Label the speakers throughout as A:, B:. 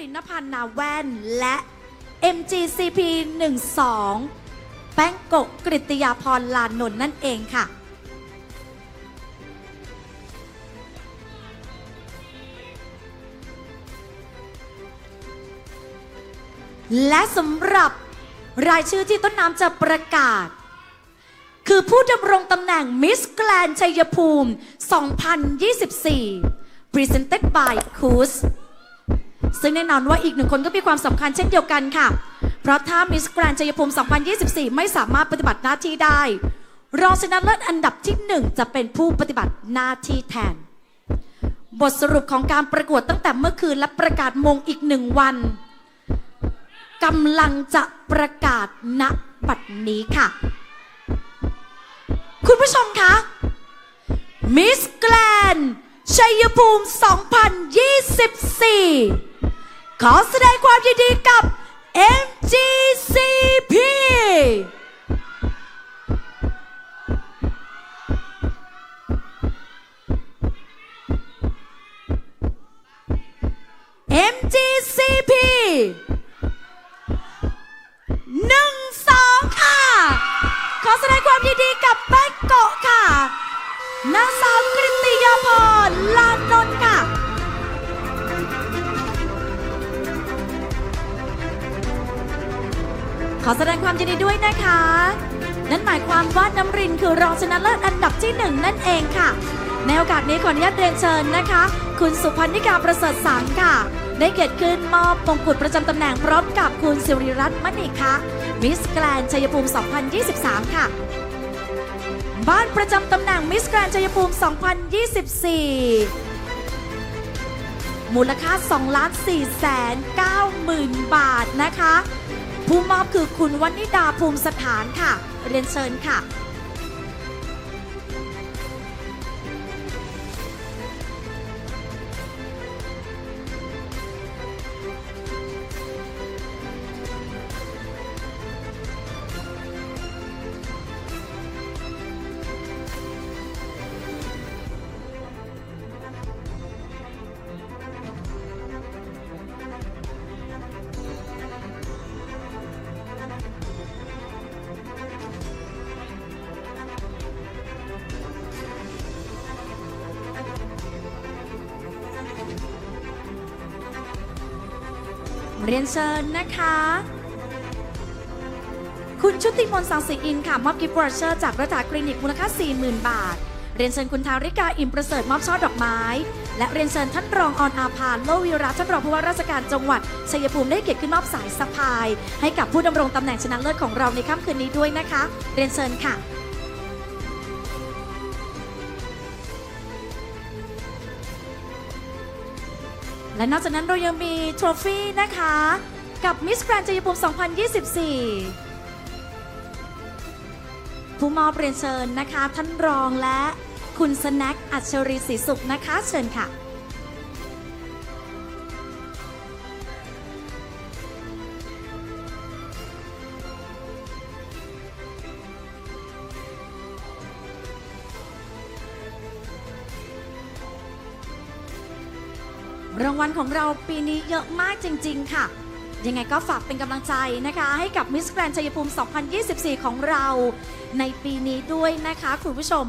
A: รินพันธ์นาแว่น และ MGCP 12แป้งโกกริตยาพรลานนท์นั่นเองค่ะ และสำหรับรายชื่อที่ต้นน้ำจะประกาศ คือผู้ดำรงตำแหน่งมิสแก n นชัยภูมิ 2024 Presented by c o o s ซึ่งแน่นอนว่าอีกหนึ่งคนก็มีความสำคัญเช่นเดียวกันค่ะ เพราะถ้ามิสแก n นชัยภูมิ 2024 ไม่สามารถปฏิบัติหน้าที่ได้ รองชนะเลิศอันดับที่หนึ่งจะเป็นผู้ปฏิบัติหน้าที่แทน บทสรุปของการประกวดตั้งแต่เมื่อคืนและประกาศมงอีกหนึ่งวันกำลังจะประกาศณบัดนี้ค่ะ คุณผู้ชมคะมิสแกลนชัยภูมิ 2024 ขอแสดงความยินดีกับ MGCP MGCP หนึ่งสองค่ะ ขอแสดงความยินดีกับแป้งเกาะค่ะนางสาวกริตยาพรลานนท์ค่ะ ขอแสดงความยินดีด้วยนะคะ นั่นหมายความว่าน้ำรินคือรองชนะเลิศอันดับที่หนึ่งนั่นเองค่ะ ในโอกาสนี้ขออนุญาตเรียนเชิญนะคะ คุณสุพันนิกาประเสริฐสังค่ะ ได้เกียรติขึ้นมอบมงกุฎประจำตำแหน่งพร้อมกับคุณสิริรัตน์มณีคะมิสแกรนชัยภูมิ 2023 ค่ะ บ้านประจำตำแหน่งมิสแกรนชัยภูมิ 2024มูลค่า2ล้าน4แสน9หมื่นบาทนะคะ ผู้มอบคือคุณวันิดาภูมิสถานค่ะ เรียนเชิญค่ะ เรียนเชิญนะคะ คุณชุติมนต์สังสีอินค่ะ มอบกิฟต์วอร์เชอร์จากรัฐาคลินิกมูลค่า 40,000 บาท เรียนเชิญคุณทาริกาอิมประเสริฐมอบช่อดอกไม้ และเรียนเชิญท่านรองออนอาภาโลวิระท่านรองผู้ว่าราชการจังหวัดชัยภูมิได้เกียรติขึ้นมอบสายสะพาย ให้กับผู้ดำรงตำแหน่งชนะเลิศของเราในค่ำคืนนี้ด้วยนะคะ เรียนเชิญค่ะ และนอกจากนั้นเรายังมีทรฟี่นะคะ กับมิสแกรน d ชัยภูมิ 2024 ผู้มอบเรียนเชิญนะคะ ท่านรองและคุณสแน็คอัจฉริศรีสุขนะคะ เชิญค่ะ รางวัลของเราปีนี้เยอะมากจริง ๆ ค่ะ ยังไงก็ฝากเป็นกำลังใจนะคะ ให้กับมิสแกรนชัยภูมิ 2024 ของเรา ในปีนี้ด้วยนะคะคุณผู้ชม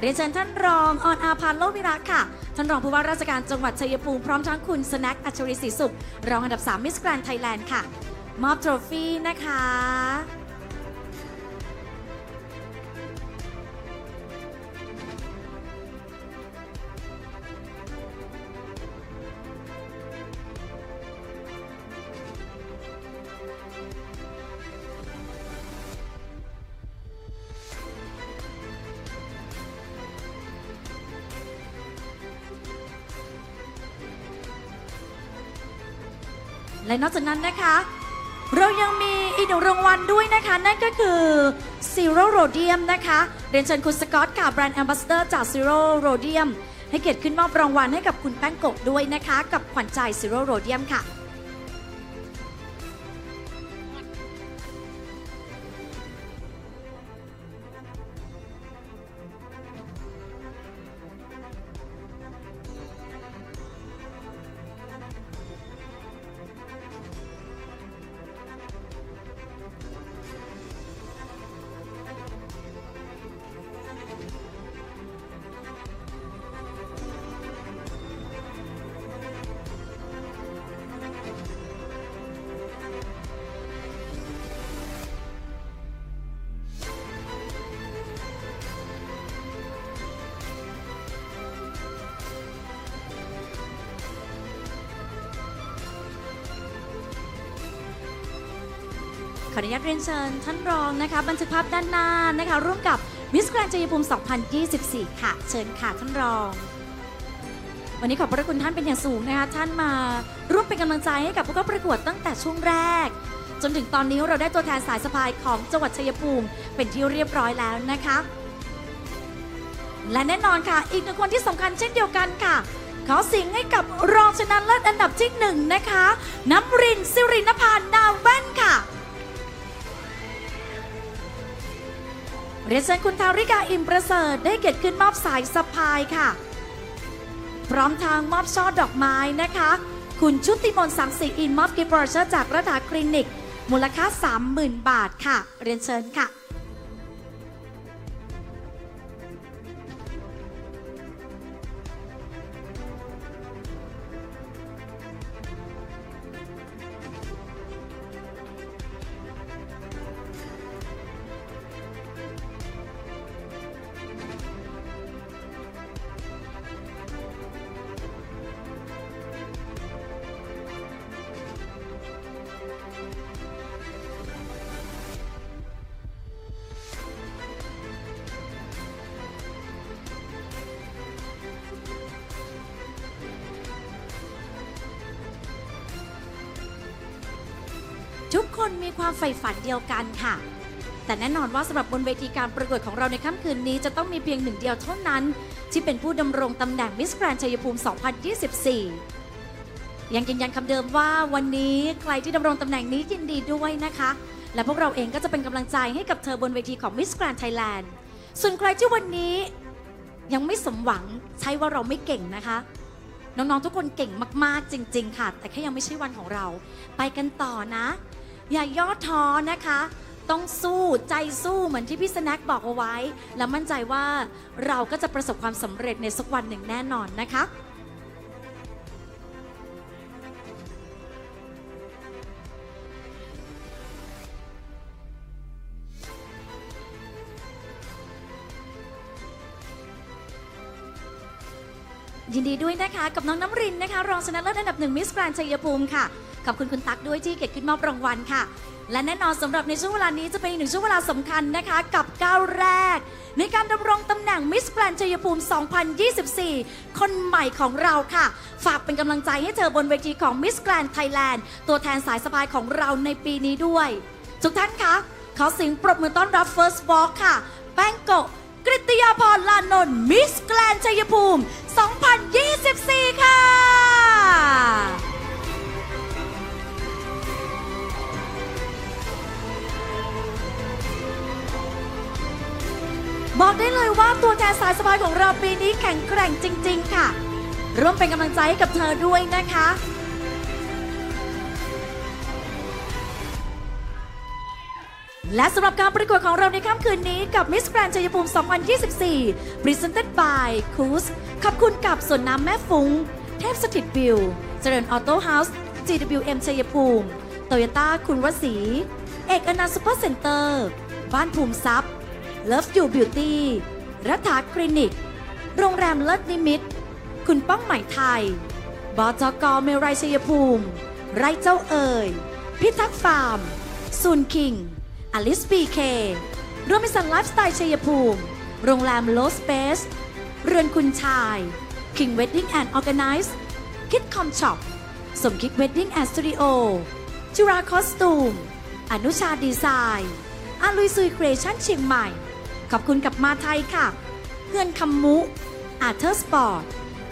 A: เรียนเชิญท่านรองออนอาพานโลวิระค่ะ ท่านรองผู้ว่าราชการจังหวัดชัยภูมิ พร้อมทั้งคุณสแน็คอัจฉริศรีสุข รองอันดับ 3 มิสแกรนไทยแลนด์ค่ะ มอบโทรฟี่นะคะ และนอกจากนั้นนะคะ เรายังมีอีกหนึ่งรางวัลด้วยนะคะ นั่นก็คือ Zero Rhodium นะคะเรียนเชิญคุณสกอตค่ะแบรนด์แอมบาสเดอร์จาก Zero Rhodium ให้เกียรติขึ้นมอบรางวัลให้กับคุณแป้งกบด้วยนะคะ กับขวัญใจ Zero Rhodium ค่ะ ออนุญาตเรียนเชิญท่านรองนะคะบันทึกภาพด้านหน้านะคะร่วมกับมิสแกรนชัยภูมิ 2024 ค่ะ เชิญค่ะท่านรอง วันนี้ขอบพระคุณท่านเป็นอย่างสูงนะคะท่านมาร่วมเป็นกำลังใจให้กับผู้เข้าประกวดตั้งแต่ช่วงแรก จนถึงตอนนี้เราได้ตัวแทนสายสะพายของจังหวัดชัยภูมิ เป็นที่เรียบร้อยแล้วนะคะ และแน่นอนค่ะ อีกหนึ่งคนที่สำคัญเช่นเดียวกันค่ะขอสิงให้กับรองชนะเลิศอันดับที่หนึ่งนะคะ น้ำรินสิรินพานนาวแว่นค่ะ เรียนเชิญคุณทาริกาอิมประเสริฐได้เกิดขึ้นมอบสายสะพายค่ะ พร้อมทางมอบช่อดอกไม้นะคะ คุณชุติมนสังสีอินมอบกิฟต์บรอเชอร์จากระดาคลินิก มูลค่า 30,000 บาทค่ะ เรียนเชิญค่ะ ทุกคนมีความใฝ่ฝันเดียวกันค่ะ แต่แน่นอนว่าสำหรับบนเวทีการประกวดของเราในค่ำคืนนี้จะต้องมีเพียงหนึ่งเดียวเท่านั้น ที่เป็นผู้ดำรงตำแหน่งมิสแกรนชัยภูมิ 2024 ยังยืนยันคำเดิมว่าวันนี้ใครที่ดำรงตำแหน่งนี้ยินดีด้วยนะคะ และพวกเราเองก็จะเป็นกำลังใจให้กับเธอบนเวทีของมิสแกรนไทยแลนด์ส่วนใครที่วันนี้ยังไม่สมหวังใช่ว่าเราไม่เก่งนะคะ น้องๆทุกคนเก่งมากๆจริง ๆ ค่ะ แต่แค่ยังไม่ใช่วันของเรา ไปกันต่อนะ อย่าย่อท้อนะคะ ต้องสู้ใจสู้เหมือนที่พี่สแน็คบอกเอาไว้ และมั่นใจว่าเราก็จะประสบความสำเร็จในสักวันหนึ่งแน่นอนนะคะ ยินดีด้วยนะคะ กับน้องน้ำรินนะคะ รองชนะเลิศอันดับหนึ่งมิสแกรนชัยภูมิค่ะ ขอบคุณคุณตั๊กด้วยที่เกียรติขึ้นมอบรางวัลค่ะ และแน่นอนสำหรับในช่วงเวลานี้จะเป็นอีกหนึ่งช่วงเวลาสำคัญนะคะ กับก้าวแรก ในการดำรงตำแหน่งมิสแกรนชัยภูมิ 2024 คนใหม่ของเราค่ะ ฝากเป็นกำลังใจให้เธอบนเวทีของมิสแกรนไทยแลนด์ตัวแทนสายสะพายของเราในปีนี้ด้วย ทุกท่านคะขอเสียงปรบมือต้อนรับ First Walk ค่ะ แป้งโกะ กริตยาพรลานนท์มิสแกรนชัยภูมิ 2024 ค่ะ บอกได้เลยว่าตัวแทนสายสะพายของเราปีนี้แข็งแกร่งจริง ๆ ค่ะ ร่วมเป็นกำลังใจให้กับเธอด้วยนะคะ และสำหรับการประกวดของเราในค่ำคืนนี้กับ Miss Grand ชัยภูมิ 2024 Presented by c o o s ขอบคุณกับสวนน้ำแม่ฟุงเทพสถิตวิว เจริญออโต้เฮาส์ GWM ชัยภูมิ โตโยต้าคุณวสี เอกอนันต์ซูเปอร์เซ็นเตอร์ บ้านภูมิทรัพย์ Love You Beauty รัฐาคลินิก โรงแรมเลิศนิมิต คุณป้องใหม่ไทย บจกเมรัยชัยภูมิ ไรเจ้าเอ่ย พิทักษ์ฟาร์ม ซูนคิง อลิสปีเครวมมิสันไลฟ์สไตล์ชัยภูมิ โรงแรมโลสเปซเรือนคุณชาย King Wedding and Organize คิดคอมช็อปสมคิด Wedding and Studio จุฬาคอสตูม อนุชาดีไซน์อาลุยซุยครีเอชั่นเชียงใหม่ ขอบคุณกับมาไทยค่ะ เพื่อนคำมุ อาเธอร์สปอร์ต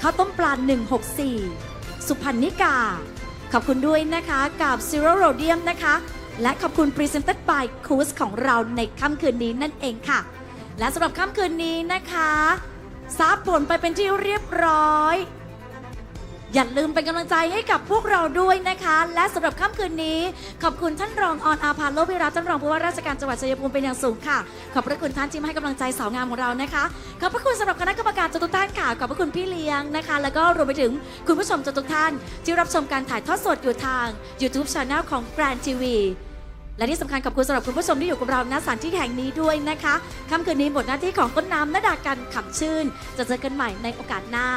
A: ข้าวต้มปลา164 สุพรรณิกา ขอบคุณด้วยนะคะ กับ Zero Rhodium นะคะ และขอบคุณ Presented by c o o s ของเราในค่ำคืนนี้นั่นเองค่ะ และสำหรับค่ำคืนนี้นะคะทราบผลไปเป็นที่เรียบร้อย อย่าลืมเป็นกำลังใจให้กับพวกเราด้วยนะคะ และสำหรับค่ำคืนนี้ ขอบคุณท่านรองออนอาภาโลภิรัตน์ท่านรองผู้ว่าราชการจังหวัดชัยภูมิเป็นอย่างสูงค่ะ ขอบพระคุณท่านที่มาให้กำลังใจสาวงามของเรานะคะ ขอบพระคุณสำหรับคณะกรรมการทุกท่านค่ะ ขอบพระคุณพี่เลี้ยงนะคะ แล้วก็รวมไปถึงคุณผู้ชมทุกท่าน ที่รับชมการถ่ายทอดสดอยู่ทาง YouTube c h anel ของ Grand TV และที่สำคัญขอบคุณสำหรับคุณผู้ชมที่อยู่กับเราณสถานที่แห่งนี้ด้วยนะคะค่ำคืนนี้หมดหน้าที่ของต้นน้ำนดากันขำชื่น จะเจอกันใหม่ในโอกาสหน้า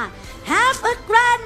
A: Have a grand